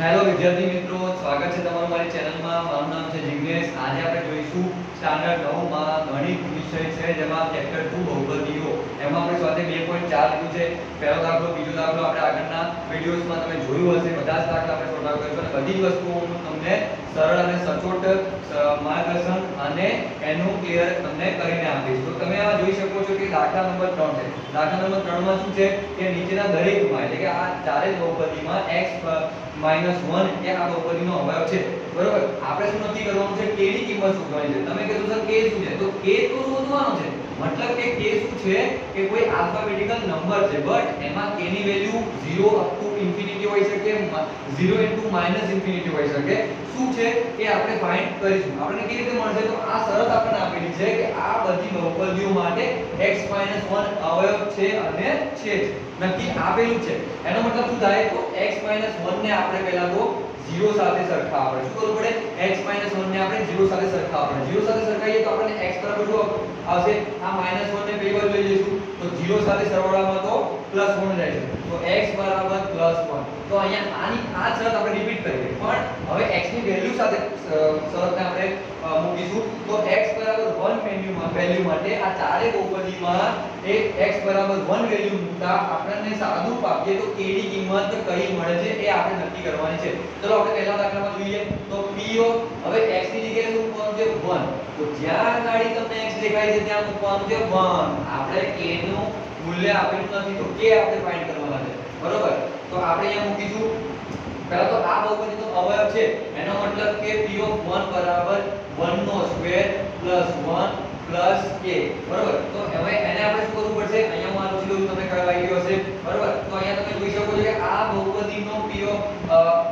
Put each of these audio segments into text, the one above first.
Hello વિદ્યાર્થી મિત્રો, સ્વાગત છે તમારું મારી ચેનલમાં. મારું નામ છે જિગ્નેશ. આજે આપણે જોઈશું સ્ટાન્ડર્ડ 9 માં ગણિત વિષય છે, જેમાં ચેપ્ટર 2 બહુપદીઓ એમાં આપણે સાથે 2.4 લીધું છે. પહેલો દાખલો, બીજો દાખલો આપણે આગળના વિડીયોઝમાં તમે જોયું હશે. બધા જ દાખલા આપણે સોલ્વ કરીશું અને બધી જ વસ્તુઓ તમને સરળ અને સચોટ માર્ગદર્શન અને એનું ક્લિયર તમને કરીને આપીશ. તો તમે આ જોઈ શકો છો કે દાખલા નંબર 3 છે. દાખલા નંબર 3 માં શું છે કે નીચેના દરેકમાં એટલે કે આ ચારેય બહુપદીમાં x માઇનસ વન એ આ બહુપદીનો અવયવ છે. બરોબર? આપણે શું નક્કી કરવાનું છે? k ની કિંમત શોધવાની છે. તમે કીધું સર, k શું છે? તો k તો શોધવાનો છે. મતલબ કે k શું છે? કે કોઈ આલ્ફાબેટિકલ નંબર છે બટ એમાં k ની વેલ્યુ 0 અપ ટુ ઇન્ફિનિટી હોઈ શકે 0 ઇન્ટુ માઇનસ ઇન્ફિનિટી હોઈ શકે. શું છે? એ આપણે ફાઇન્ડ કરીશું. આપણે કેવી રીતે મળશે? તો આ શરત આપણને આપેલી છે કે આ બધી બહુપદીઓ માટે x 1 અવયવ છે અને છે જ. નક્કી આપેલું છે. એનો મતલબ શું થાય? તો x 1 ને આપણે પહેલા તો 0 સાથે સરખા પડે. શું કરવું પડે? x 1 ને આપણે 0 સાથે સરખા પડે. 0 સાથે સરખાઈએ તો આપણને x બરાબર શું આવશે. આ -1 ને પેલી બાજુ લઈ જઈશું. તો 0 સાથે સરવાળામાં તો +1 રહે છે. તો x બરાબર પ્લસ +1 તો અહીંયા આની આ શરત આપણે રિપીટ કરીએ. પણ હવે x ની વેલ્યુ સાથે શરતને આપણે મૂકીશું. તો x બરાબર 1 વેલ્યુમાં વેલ્યુ માટે આ ચારે બહુપદીમાં એ x બરાબર 1 વેલ્યુ મૂકતા આપણને સાદું આપીએ તો k ની કિંમત કઈ મળે છે એ આપણે નક્કી કરવાની છે. ચલો, આપણે પહેલા દાખલામાં જોઈએ. તો p ઓ હવે x ની જગ્યાએ શું મૂકવાનું છે? 1 તો જ્યાં ગાડી તમને x દેખાય છે, ત્યાં મૂકવાનું છે 1 આપણે k નું મૂલ્ય આપેલું નથી, તો કે આપણે ફાઇન્ડ કરવાના છે બરોબર? તો આપણે અહીંયા મૂકીશું. પહેલા તો આ બહુપદીનો અવયવ છે, એનો મતલબ કે p ઓફ 1 બરાબર 1 નો સ્ક્વેર 1 પ્લસ k. બરોબર? તો હવે એને આપણે શું કરવું પડશે? અહીંયા હું આ લખી દઉં તમને આવી ગયો હશે? બરોબર? તો અહીંયા તમે જોઈ શકો છો કે આ બહુપદીનો p ઓફ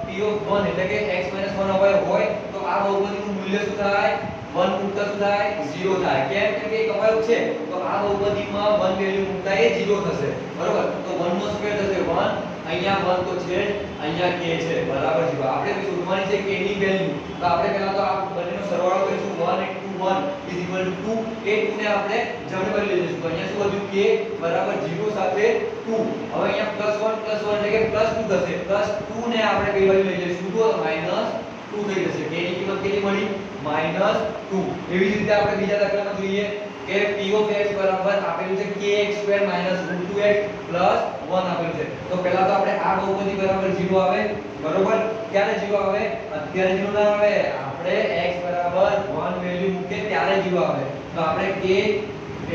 p ઓફ 1 એટલે કે x 1 અવયવ હોય, તો આ બહુપદીનું મૂલ્ય શું થાય? 1 મૂકતા શું થાય 0 થાય. કેમ? કે એક અવયવ છે, તો આ બહુપદીમાં 1 વેલ્યુ મૂકતા એ 0 થશે. બરોબર? તો 1 નો સ્ક્વેર થશે 1 અહીંયા 1 તો છે અહીંયા k છે. બરાબર છે. આપણે બી શોધવાની છે k ની વેલ્યુ. તો આપણે પહેલા તો આ બંનેનો સરવાળો કરીશું. 1 into 1 is equal to 2 એ 2 ને આપણે જમણી બાજુ લઈ જઈશું તો અહીંયા શું વધ્યું? k બરાબર 0 સાથે 2 હવે અહીંયા plus 1 plus 1 એટલે કે plus 2 થશે. plus 2 ને આપણે કઈ બાજુ લઈ જઈશું તો minus 2 થઈ જશે. K ની કિંમત કેટલી મળી? Minus 2 એવી જ રીતે આપણે બીજા દાખલામાં જોઈએ કે p of x બરાબર આપેલું છે kx square minus root 2x plus 1 આપેલું છે. તો પહેલા તો આપણે આ બહુપદી બરાબર 0 આવે. બરોબર? ક્યારે 0 આવે? અત્યારે 0 ના આવે. આપણે x બરાબર 1 વેલ્યુ મૂકે ત્યારે 0 આવે. તો આપણે k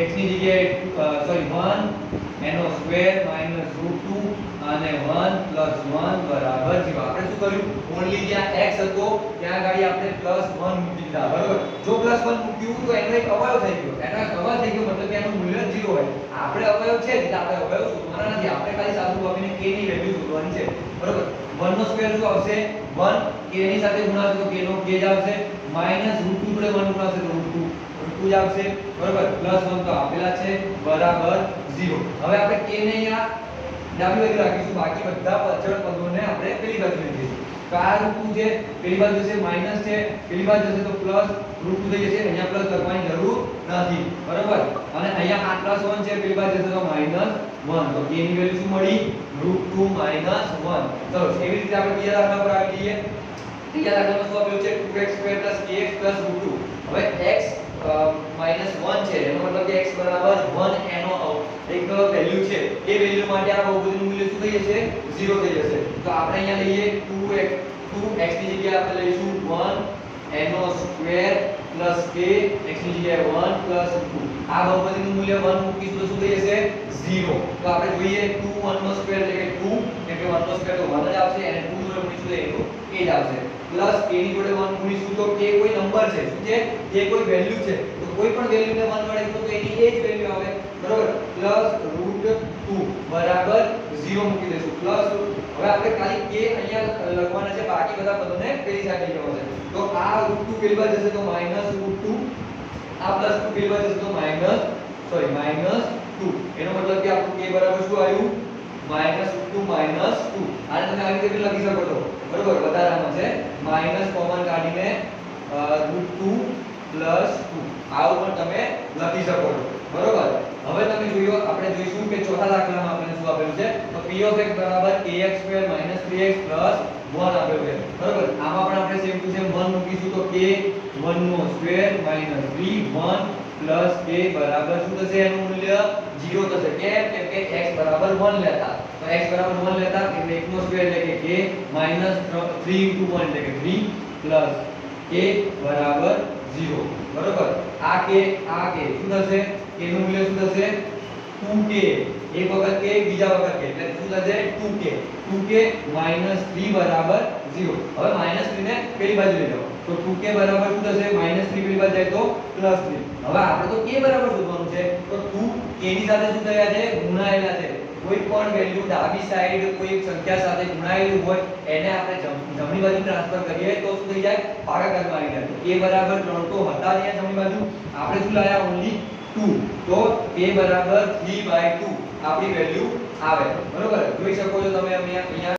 x ની જગ્યાએ સોરી 1 એનો સ્ક્વેર માઇનસ રૂટ 2 અને 1 પ્લસ 1 બરાબર 0 આપણે શું કર્યું? ઓન્લી જ્યાં x હતો. ત્યાં ગાડી આપણે પ્લસ 1 મૂકી દીધા. બરાબર? જો પ્લસ 1 મૂક્યું તો એનો એક અવયવ થઈ ગયો. એનો એક અવયવ થઈ ગયો મતલબ કે એનું મૂલ્ય 0 હોય. આપણે અવયવ છે એટલે આપણે અવયવ શોધવાના નથી. આપણે ખાલી સાદું આપીને k ની વેલ્યુ શોધવાની છે. બરાબર? 1 નો સ્ક્વેર શું આવશે? 1 k ની સાથે ગુણાશે તો k નો k જ આવશે. માઇનસ રૂટ 2 જોડે 1 ગુણાશે તો √2 √2 જ આવશે. બરાબર? પ્લસ 1 તો આપેલા છે. બરાબર 0 હવે આપણે k ને અહીંયા ડાબી બાજુ રાખીશું. બાકી બધા અચળ પદોને આપણે પેલી બાજુ લઈ જઈશું તો આ રૂટ 2 છે, પેલી બાજુ છે માઇનસ છે, પેલી બાજુ જશે તો પ્લસ રૂટ 2 થઈ જશે. અહીંયા પ્લસ કરવાની જરૂર નથી. બરાબર? અને અહીંયા આ પ્લસ 1 છે, પેલી બાજુ જશે તો માઇનસ 1 તો k ની વેલ્યુ શું મળી? રૂટ 2 માઇનસ 1 ચલો એવી રીતે આપણે બીજા દાખલા પર આવી જઈએ. બીજા દાખલામાં શું આપ્યું છે? 2x2 kx રૂટ 2 હવે માઇનસ 1 છે. એનો મતલબ કે x બરાબર 1 એનો એક વેલ્યુ છે. એ વેલ્યુ માટે આ બહુપદીનું મૂલ્ય શું થઈ જશે? 0 થઈ જશે. તો આપણે અહીંયા લઈએ 2x 2x ની જગ્યાએ આપણે લઈશું 1 એનો સ્ક્વેર પ્લસ k, x ની જગ્યાએ 1 પ્લસ 2 આ બહુપદીનું મૂલ્ય 1 મૂકીશું તો શું થઈ જશે? 0 તો આપણે જોઈએ 2 1 નો સ્ક્વેર એટલે કે 2 એટલે કે 1 નો સ્ક્વેર તો 1 જ આવશે અને 2 જોડે ગુણીશું તો એનું એ જ આવશે. પ્લસ k ની જોડે 1 ગુણીશું તો k કોઈ નંબર છે. છે? k કોઈ વેલ્યુ છે. કોઈ પણ વેલ્યુ ને 1 વડે ગુણો તો એની એ જ વેલ્યુ આવે. બરોબર? પ્લસ રૂટ 2 બરાબર? 0 મૂકી દેશું પ્લસ હવે આપણે ખાલી k અહીંયા લખવાના છે. બાકી બધા પદોને પેલી સાઈડ લઈ જવાના છે. તો આ રૂટ 2 પેલી જશે તો માઇનસ રૂટ 2 આ પ્લસ 2 પેલી જશે તો માઇનસ સોરી માઇનસ 2 એનો મતલબ કે આપણું k બરાબર શું આવ્યું? માઇનસ ટુ માઇનસ ટુ આને તમે આવી રીતે લખી શકો છો. બરોબર? વધારામાં છે. માઇનસ કોમન કાઢીને રૂટ ટુ પ્લસ ટુ. આવું પણ તમે લખી શકો છો. બરોબર? હવે તમે જોયો, આપણે જોઈશું કે ચોથા દાખલામાં આપણને શું આપેલું છે? તો p of x બરાબર ax square minus 3x plus 1 આપેલું છે. બરાબર? આમાં પણ આપણે સેમ ટુ સેમ 1 મૂકીશું તો k 1 નો સ્ક્વેર minus 3 1 પ્લસ k બરાબર શું થશે? એનું મૂલ્ય 0 થશે. કેમ? કેમ કે x બરાબર 1 લેતા. તો x બરાબર 1 લેતા એટલે 1 નો સ્ક્વેર એટલે કે k minus 3 into 1 એટલે કે 3 પ્લસ k બરાબર 0 બરોબર? આ કે આ કે. શું થશે? k નું મૂલ્ય શું થશે? 2k એક વખત કે, બીજા વખત કે. એટલે શું થશે? 2k 2k 3 બરાબર 0 હવે -3 ને પેલી બાજુ લઈ જાઓ. તો 2k બરાબર શું થશે? -3 પેલી બાજુ જાય તો +3 હવે આપણે તો k બરાબર શોધવાનું છે. તો 2 k ની સાથે શું થયા છે? ગુણાયેલા છે. કોઈ પણ વેલ્યુ ડાબી સાઈડ કોઈ સંખ્યા સાથે ગુણાયેલું હોય, એને આપણે જમ- જમણી બાજુ ટ્રાન્સફર કરીએ તો શું થઈ જાય? ભાગાકારમાં આવી જાય. k બરાબર 3 તો હતા ત્યાં જમણી બાજુ. આપણે શું લાયા? ઓન્લી 2 તો k બરાબર 3/2 આપણી વેલ્યુ આવે. બરોબર? જોઈ શકો છો તમે અહીંયા અહીંયા